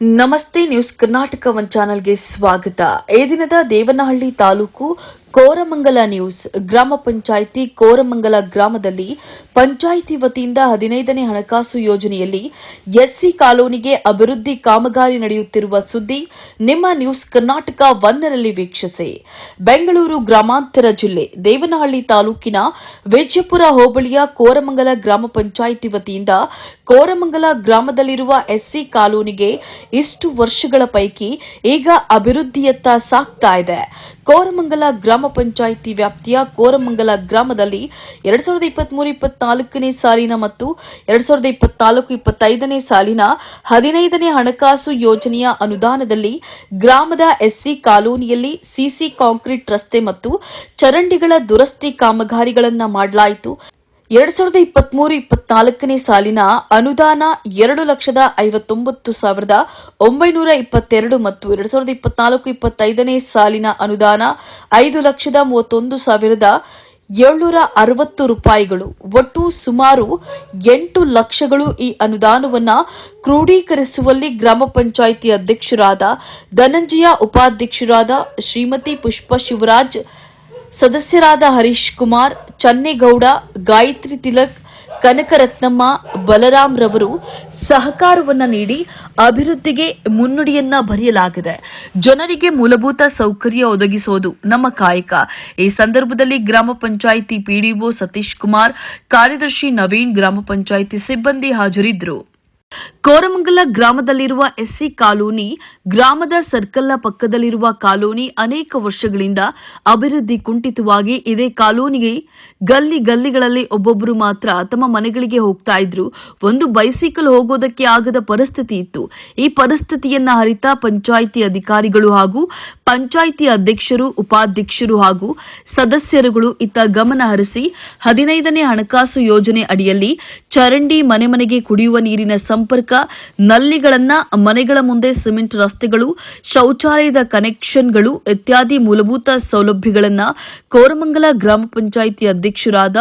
ನಮಸ್ತೆ news Karnataka one ಚಾನೆಲ್ಗೆ ಸ್ವಾಗತ. ಈ ದಿನದ ದೇವನಹಳ್ಳಿ ತಾಲೂಕು ಕೋರಮಂಗಲ ನ್ಯೂಸ್, ಗ್ರಾಮ ಪಂಚಾಯಿತಿ ಕೋರಮಂಗಲ ಗ್ರಾಮದಲ್ಲಿ ಪಂಚಾಯಿತಿ ವತಿಯಿಂದ ಹದಿನೈದನೇ ಹಣಕಾಸು ಯೋಜನೆಯಲ್ಲಿ ಎಸ್ಸಿ ಕಾಲೋನಿಗೆ ಅಭಿವೃದ್ಧಿ ಕಾಮಗಾರಿ ನಡೆಯುತ್ತಿರುವ ಸುದ್ದಿ ನಿಮ್ಮ ನ್ಯೂಸ್ ಕರ್ನಾಟಕ ಒನ್ನರಲ್ಲಿ ವೀಕ್ಷಿಸಿ. ಬೆಂಗಳೂರು ಗ್ರಾಮಾಂತರ ಜಿಲ್ಲೆ, ದೇವನಹಳ್ಳಿ ತಾಲೂಕಿನ ವಿಜಯಪುರ ಹೋಬಳಿಯ ಕೋರಮಂಗಲ ಗ್ರಾಮ ಪಂಚಾಯಿತಿ ವತಿಯಿಂದ ಕೋರಮಂಗಲ ಗ್ರಾಮದಲ್ಲಿರುವ ಎಸ್ಸಿ ಕಾಲೋನಿಗೆ ಇಷ್ಟು ವರ್ಷಗಳ ಪೈಕಿ ಈಗ ಅಭಿವೃದ್ಧಿಯತ್ತ ಸಾಗ್ತಾ ಇದೆ. ಕೋರಮಂಗಲ ಗ್ರಾಮ ಪಂಚಾಯಿತಿ ವ್ಯಾಪ್ತಿಯ ಕೋರಮಂಗಲ ಗ್ರಾಮದಲ್ಲಿ ಎರಡ್ ಸಾವಿರದ ಇಪ್ಪತ್ಮೂರು, ಇಪ್ಪತ್ನಾಲ್ಕನೇ ಸಾಲಿನ ಮತ್ತು ಎರಡ್ ಸಾವಿರದ ಇಪ್ಪತ್ನಾಲ್ಕು, ಇಪ್ಪತ್ತೈದನೇ ಸಾಲಿನ ಹದಿನೈದನೇ ಹಣಕಾಸು ಯೋಜನೆಯ ಅನುದಾನದಲ್ಲಿ ಗ್ರಾಮದ ಎಸ್ಸಿ ಕಾಲೋನಿಯಲ್ಲಿ ಸಿಸಿ ಕಾಂಕ್ರೀಟ್ ರಸ್ತೆ ಮತ್ತು ಚರಂಡಿಗಳ ದುರಸ್ತಿ ಕಾಮಗಾರಿಗಳನ್ನು ಮಾಡಲಾಯಿತು. ಎರಡ್ ಸಾವಿರದ ಇಪ್ಪತ್ಮೂರು ಇಪ್ಪತ್ನಾಲ್ಕನೇ ಸಾಲಿನ ಅನುದಾನ ಎರಡು ಲಕ್ಷದ ಐವತ್ತೊಂಬತ್ತು ಸಾವಿರದ ಒಂಬೈನೂರ ಇಪ್ಪತ್ತೆರಡು ಮತ್ತು ಎರಡ್ ಸಾವಿರದ ಇಪ್ಪತ್ನಾಲ್ಕು ಇಪ್ಪತ್ತೈದನೇ ಸಾಲಿನ ಅನುದಾನ ಐದು ಲಕ್ಷದ ಮೂವತ್ತೊಂದು ಸಾವಿರದ ಏಳ್ನೂರ ಅರವತ್ತು ರೂಪಾಯಿಗಳು. ಒಟ್ಟು ಸುಮಾರು ಎಂಟು ಲಕ್ಷಗಳು ಈ ಅನುದಾನವನ್ನ ಕ್ರೋಢೀಕರಿಸುವಲ್ಲಿ ಗ್ರಾಮ ಪಂಚಾಯಿತಿ ಅಧ್ಯಕ್ಷರಾದ ಧನಂಜಯ ಉಪಾಧ್ಯಕ್ಷರಾದ ಶ್ರೀಮತಿ ಪುಷ್ಪ ಶಿವರಾಜ್ ಸದಸ್ಯರಾದ ಹರೀಶ್ ಕುಮಾರ್, ಚನ್ನೇಗೌಡ, ಗಾಯತ್ರಿ ತಿಲಕ್, ಕನಕರತ್ನಮ್ಮ, ಬಲರಾಮ್ ರವರು ಸಹಕಾರವನ್ನ ನೀಡಿ ಅಭಿವೃದ್ಧಿಗೆ ಮುನ್ನುಡಿಯನ್ನ ಬರೆಯಲಾಗಿದೆ. ಜನರಿಗೆ ಮೂಲಭೂತ ಸೌಕರ್ಯ ಒದಗಿಸುವುದು ನಮ್ಮ ಕಾಯಕ. ಈ ಸಂದರ್ಭದಲ್ಲಿ ಗ್ರಾಮ ಪಂಚಾಯಿತಿ ಪಿಡಿಒ ಸತೀಶ್ ಕುಮಾರ್, ಕಾರ್ಯದರ್ಶಿ ನವೀನ್, ಗ್ರಾಮ ಪಂಚಾಯಿತಿ ಸಿಬ್ಬಂದಿ ಹಾಜರಿದ್ದರು. ಕೋರಮಂಗಲ ಗ್ರಾಮದಲ್ಲಿರುವ ಎಸ್ಸಿ ಕಾಲೋನಿ, ಗ್ರಾಮದ ಸರ್ಕಲ್ನ ಪಕ್ಕದಲ್ಲಿರುವ ಕಾಲೋನಿ ಅನೇಕ ವರ್ಷಗಳಿಂದ ಅಭಿವೃದ್ಧಿ ಕುಂಠಿತವಾಗಿ ಇದೇ ಕಾಲೋನಿಗೆ ಗಲ್ಲಿ ಗಲ್ಲಿಗಳಲ್ಲಿ ಒಬ್ಬೊಬ್ಬರು ಮಾತ್ರ ತಮ್ಮ ಮನೆಗಳಿಗೆ ಹೋಗ್ತಾ ಇದ್ರು. ಒಂದು ಬೈಸಿಕಲ್ ಹೋಗೋದಕ್ಕೆ ಆಗದ ಪರಿಸ್ಥಿತಿ ಇತ್ತು. ಈ ಪರಿಸ್ಥಿತಿಯನ್ನ ಅರಿತ ಪಂಚಾಯಿತಿ ಅಧಿಕಾರಿಗಳು ಹಾಗೂ ಪಂಚಾಯಿತಿ ಅಧ್ಯಕ್ಷರು, ಉಪಾಧ್ಯಕ್ಷರು ಹಾಗೂ ಸದಸ್ಯರುಗಳು ಇತ್ತ ಗಮನ ಹರಿಸಿ ಹದಿನೈದನೇ ಹಣಕಾಸು ಯೋಜನೆ ಅಡಿಯಲ್ಲಿ ಚರಂಡಿ ಮನೆ ಮನೆಗೆ ಕುಡಿಯುವ ನೀರಿನ ಸಂಪರ್ಕ, ನಲ್ಲಿಗಳನ್ನ, ಮನೆಗಳ ಮುಂದೆ ಸಿಮೆಂಟ್ ರಸ್ತೆಗಳು, ಶೌಚಾಲಯದ ಕನೆಕ್ಷನ್ಗಳು ಇತ್ಯಾದಿ ಮೂಲಭೂತ ಸೌಲಭ್ಯಗಳನ್ನ ಕೋರಮಂಗಲ ಗ್ರಾಮ ಪಂಚಾಯಿತಿ ಅಧ್ಯಕ್ಷರಾದ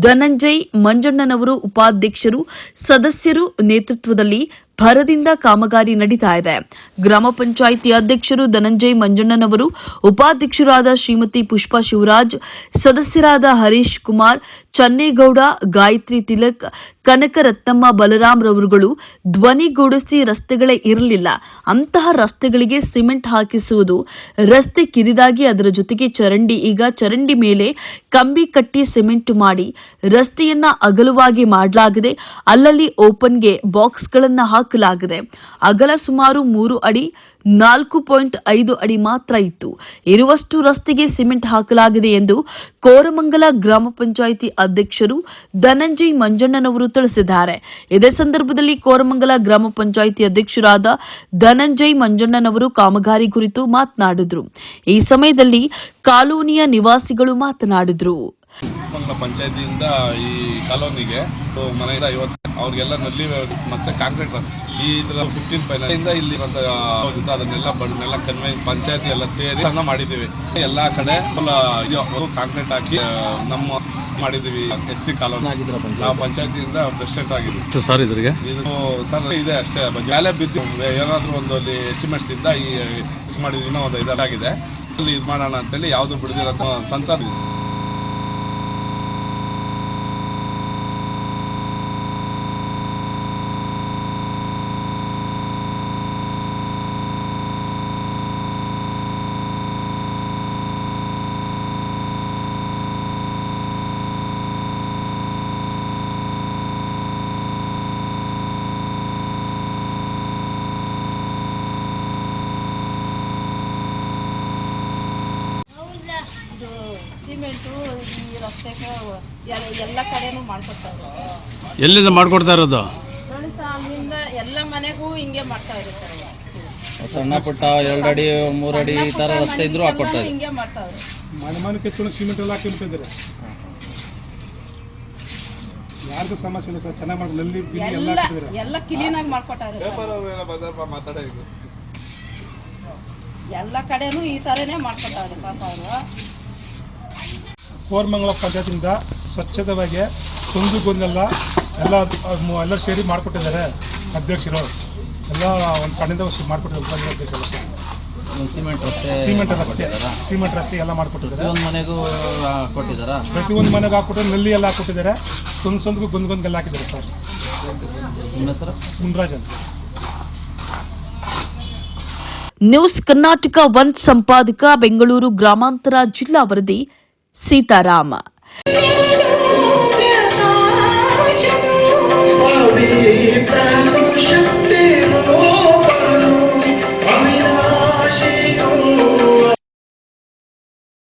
ಧನಂಜಯ್ ಮಂಜಣ್ಣನವರು ಉಪಾಧ್ಯಕ್ಷರು, ಸದಸ್ಯರು ನೇತೃತ್ವದಲ್ಲಿ ಭರದಿಂದ ಕಾಮಗಾರಿ ನಡೀತಾ ಇದೆ. ಗ್ರಾಮ ಪಂಚಾಯಿತಿ ಅಧ್ಯಕ್ಷರು ಧನಂಜಯ್ ಮಂಜಣ್ಣನವರು, ಉಪಾಧ್ಯಕ್ಷರಾದ ಶ್ರೀಮತಿ ಪುಷ್ಪಾ ಶಿವರಾಜ್, ಸದಸ್ಯರಾದ ಹರೀಶ್ ಕುಮಾರ್ ಚನ್ನೇಗೌಡ, ಗಾಯತ್ರಿ ತಿಲಕ್, ಕನಕರತ್ನಮ್ಮ, ಬಲರಾಮ್ ರವರುಗಳು ಧ್ವನಿಗೂಡಿಸಿ ರಸ್ತೆಗಳೇ ಇರಲಿಲ್ಲ. ಅಂತಹ ರಸ್ತೆಗಳಿಗೆ ಸಿಮೆಂಟ್ ಹಾಕಿಸುವುದು ರಸ್ತೆ ಕಿರಿದಾಗಿ ಅದರ ಜೊತೆಗೆ ಚರಂಡಿ, ಈಗ ಚರಂಡಿ ಮೇಲೆ ಕಂಬಿ ಕಟ್ಟಿ ಸಿಮೆಂಟ್ ಮಾಡಿ ರಸ್ತೆಯನ್ನ ಅಗಲವಾಗಿ ಮಾಡಲಾಗಿದೆ. ಅಲ್ಲಲ್ಲಿ ಓಪನ್ಗೆ ಬಾಕ್ಸ್ಗಳನ್ನು ಹಾಕಲಾಗಿದೆ. ಅಗಲ ಸುಮಾರು ಮೂರು ಅಡಿ, ನಾಲ್ಕು ಪಾಯಿಂಟ್ ಐದು ಅಡಿ ಮಾತ್ರ ಇತ್ತು. ಇರುವಷ್ಟು ರಸ್ತೆಗೆ ಸಿಮೆಂಟ್ ಹಾಕಲಾಗಿದೆ ಎಂದು ಕೋರಮಂಗಲ ಗ್ರಾಮ ಪಂಚಾಯಿತಿ ಅಧ್ಯಕ್ಷರು ಧನಂಜಯ್ ಮಂಜಣ್ಣನವರು ತಿಳಿಸಿದ್ದಾರೆ. ಇದೇ ಸಂದರ್ಭದಲ್ಲಿ ಕೋರಮಂಗಲ ಗ್ರಾಮ ಪಂಚಾಯಿತಿ ಅಧ್ಯಕ್ಷರಾದ ಧನಂಜಯ್ ಮಂಜಣ್ಣನವರು ಕಾಮಗಾರಿ ಕುರಿತು ಮಾತನಾಡಿದ್ರು. ಈ ಸಮಯದಲ್ಲಿ ಕಾಲೋನಿಯ ನಿವಾಸಿಗಳು ಮಾತನಾಡಿದ್ರು. ಮಂಗಲ ಪಂಚಾಯತಿಯಿಂದ ಈ ಕಾಲೋನಿಗೆ. ಮನೆ ಮನೆಯಿಂದ ಐವತ್ತು ಅವ್ರಿಗೆಲ್ಲ ನಲ್ಲಿ ವ್ಯವಸ್ಥೆ ಮತ್ತೆ ಕಾಂಕ್ರೀಟ್ ರಸ್ತೆ. ಈ ಇದ್ರ ಫಿಫ್ಟೀನ್ ಇಂದ ಇಲ್ಲಿ ಅದನ್ನೆಲ್ಲ ಬಣ್ಣೆಲ್ಲ ಕನ್ವೆನ್ಸ್ ಪಂಚಾಯತಿ ಎಲ್ಲ ಸೇರಿ ಅನ್ನ ಮಾಡಿದ್ದೀವಿ. ಎಲ್ಲಾ ಕಡೆ ಕಾಂಕ್ರೀಟ್ ಹಾಕಿ ನಮ್ಮ ಮಾಡಿದೀವಿ ಎಸ್ ಸಿ ಕಾಲೋನಿ. ನಾವು ಪಂಚಾಯತಿಯಿಂದ ಪ್ರೆಸಿಡೆಂಟ್ ಆಗಿದೆ ಸರ್ ಇದ್ರಿಗೆ? ಇದು ಸರ್ ಇದೆ ಅಷ್ಟೇ. ಮೇಲೆ ಬಿದ್ದು ಏನಾದ್ರು ಒಂದು ಅಲ್ಲಿ ಎಸ್ಟಿಮೇಟ್ಸ್ ಇಂದ ಈ ಮಾಡಿದ್ವಿ ಇನ್ನೂ ಒಂದು ಇದಾಗಿದೆ. ಅಲ್ಲಿ ಇದು ಮಾಡೋಣ ಅಂತೇಳಿ ಯಾವುದು ಬಿಡದಿರೋ ಸಂತ ಇದು ಸಿಮೆಂಟು ಈ ರಸ್ತೆಗೆ ಎಲ್ಲ ಎಲ್ಲ ಕಡೆನೂ ಮಾಡ್ಕೊತಾವ್ರೆ ಎಲ್ಲಿಂದ ಮಾಡ್ಕೊಡ್ತಾ ಇರೋದು? ನೋಡಿ ಸರ್ ಅಲ್ಲಿಂದ ಎಲ್ಲ ಮನೆಗೂ ಹಿಂಗೆ ಮಾಡ್ತಾ ಇರ್ತಾರೆ ಸಣ್ಣ ಪುಟ್ಟ ಎರಡಡಿ ಮೂರಡಿ ಈ ತರ ರಸ್ತೆ ಇದ್ರು ಹಾಕೊಡ್ತಾ ಇದ್ದಾರೆ. ಹಿಂಗೆ ಮಾಡ್ತಾವ್ರೆ ಮನೆ ಮನೆ ಕೆತ್ತು ಸಿಮೆಂಟ್ ಎಲ್ಲ ಹಾಕಿರ್ತಿದ್ದಾರೆ ಯಾರಿಗೂ ಸಮಸ್ಯೆ ಇಲ್ಲ ಸರ್ ಚೆನ್ನಾಗಿ ಮಾಡಿ ನಲ್ಲಿ ಬಿಲ್ಲಿ ಎಲ್ಲ ಎಲ್ಲ ಹಾಕಿದ್ದಾರೆ. ಎಲ್ಲ ಕ್ಲೀನಾಗಿ ಮಾಡ್ಕೊಟ್ಟಾರೆ ಎಲ್ಲ ಕಡೆನೂ ಈ ಥರನೇ ಮಾಡ್ಕೊತಾವ್ರೆ ಪಾಪ ಅವರು. ಕೋರ್ಮಂಗಲ ಪಂಚಾಯತಿಂದ ಸ್ವಚ್ಛತವಾಗಿ ಕುಂದು ಗೊಂದೆಲ್ಲ ಎಲ್ಲ ಎಲ್ಲರೂ ಸೇರಿ ಮಾಡಿಕೊಟ್ಟಿದ್ದಾರೆ ಅಧ್ಯಕ್ಷರು. ಎಲ್ಲ ಒಂದು ಕಡೆಯಿಂದ ಮಾಡಿಕೊಟ್ಟಿದ್ದಾರೆ ಅಧ್ಯಕ್ಷರು. ಒಂದು ಸಿಮೆಂಟ್ ರಸ್ತೆ ಸಿಮೆಂಟ್ ರಸ್ತೆ ಸಿಮೆಂಟ್ ರಸ್ತೆ ಎಲ್ಲ ಮಾಡಿಕೊಟ್ಟಿದ್ದಾರೆ. ಪ್ರತಿಯೊಂದು ಮನೆಗೂ ಆ, ಪ್ರತಿಯೊಂದು ಮನೆಗೆ ಹಾಕ್ಬಿಟ್ಟು ನಲ್ಲಿ ಎಲ್ಲ ಹಾಕ್ಕೊಟ್ಟಿದ್ದಾರೆ. ಸಂದ್ ಸಂದ್ಗೂ ಗೊಂದ್ ಎಲ್ಲ ಹಾಕಿದ್ದಾರೆ ಸರ್. ನಿಮ್ಮ ಹೆಸರು? ಮುನ್ರಾಜ್ ಅಂತ ನ್ಯೂಸ್ ಕರ್ನಾಟಕ ಒನ್ ಸಂಪಾದಕ ಬೆಂಗಳೂರು ಗ್ರಾಮಾಂತರ ಜಿಲ್ಲಾ ವರದಿ ಸೀತಾರಾಮ